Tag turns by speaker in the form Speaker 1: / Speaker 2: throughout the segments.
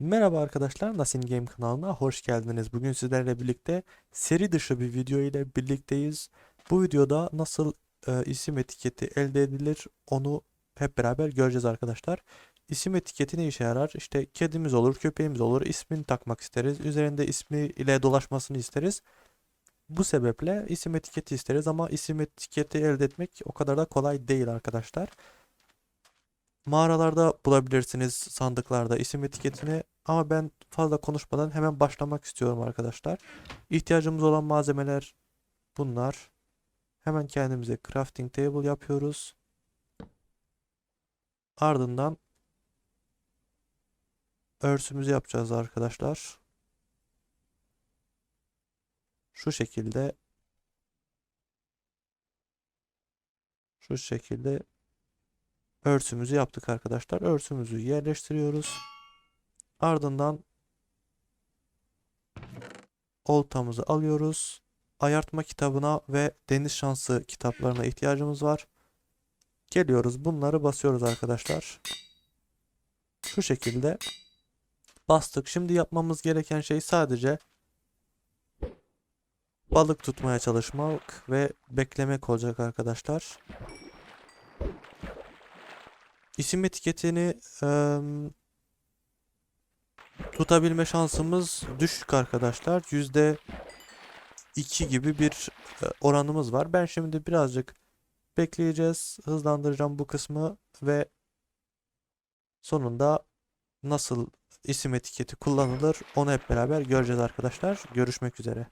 Speaker 1: Merhaba arkadaşlar, Nasin Game kanalına hoş geldiniz. Bugün sizlerle birlikte seri dışı bir video ile birlikteyiz. Bu videoda nasıl e, isim etiketi elde edilir onu hep beraber göreceğiz arkadaşlar. İsim etiketi ne işe yarar? İşte kedimiz olur, köpeğimiz olur, ismini takmak isteriz. Üzerinde ismi ile dolaşmasını isteriz. Bu sebeple isim etiketi isteriz ama isim etiketi elde etmek o kadar da kolay değil arkadaşlar. Mağaralarda bulabilirsiniz sandıklarda isim etiketini ama ben fazla konuşmadan hemen başlamak istiyorum arkadaşlar. İhtiyacımız olan malzemeler bunlar. Hemen kendimize crafting table yapıyoruz. Ardından örsümüzü yapacağız arkadaşlar. Şu şekilde şu şekilde örsümüzü yaptık arkadaşlar. Örsümüzü yerleştiriyoruz. Ardından oltamızı alıyoruz. Ayartma kitabına ve deniz şansı kitaplarına ihtiyacımız var. Geliyoruz bunları basıyoruz arkadaşlar. Şu şekilde bastık. Şimdi yapmamız gereken şey sadece balık tutmaya çalışmak ve beklemek olacak arkadaşlar. İsim etiketini em, tutabilme şansımız düşük arkadaşlar. Yüzde iki gibi bir e, oranımız var. Ben şimdi birazcık bekleyeceğiz. Hızlandıracağım bu kısmı ve sonunda nasıl isim etiketi kullanılır onu hep beraber göreceğiz arkadaşlar. Görüşmek üzere.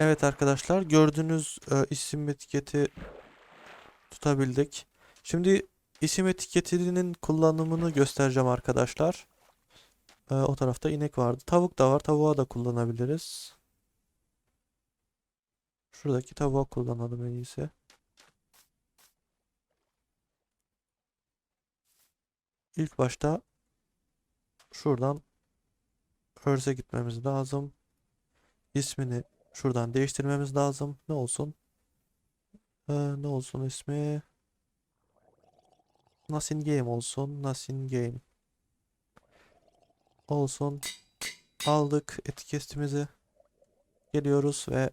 Speaker 1: Evet arkadaşlar gördüğünüz e, isim etiketi tutabildik. Şimdi isim etiketinin kullanımını göstereceğim arkadaşlar. E, o tarafta inek vardı. Tavuk da var. Tavuğa da kullanabiliriz. Şuradaki tavuğa kullanalım en iyisi. İlk başta şuradan örse gitmemiz lazım. İsmini Şuradan değiştirmemiz lazım. Ne olsun? Ee, ne olsun ismi? Nasin Game olsun. Nasin Game. Olsun. Aldık etiketimizi. Geliyoruz ve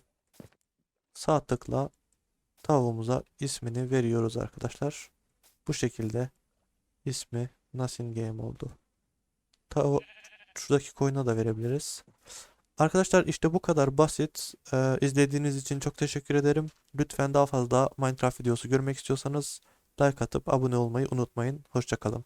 Speaker 1: sağ tıkla tavuğumuza ismini veriyoruz arkadaşlar. Bu şekilde ismi Nasin Game oldu. Tavu şuradaki koyuna da verebiliriz. Arkadaşlar işte bu kadar basit. Ee, izlediğiniz için çok teşekkür ederim. Lütfen daha fazla Minecraft videosu görmek istiyorsanız like atıp abone olmayı unutmayın. Hoşçakalın.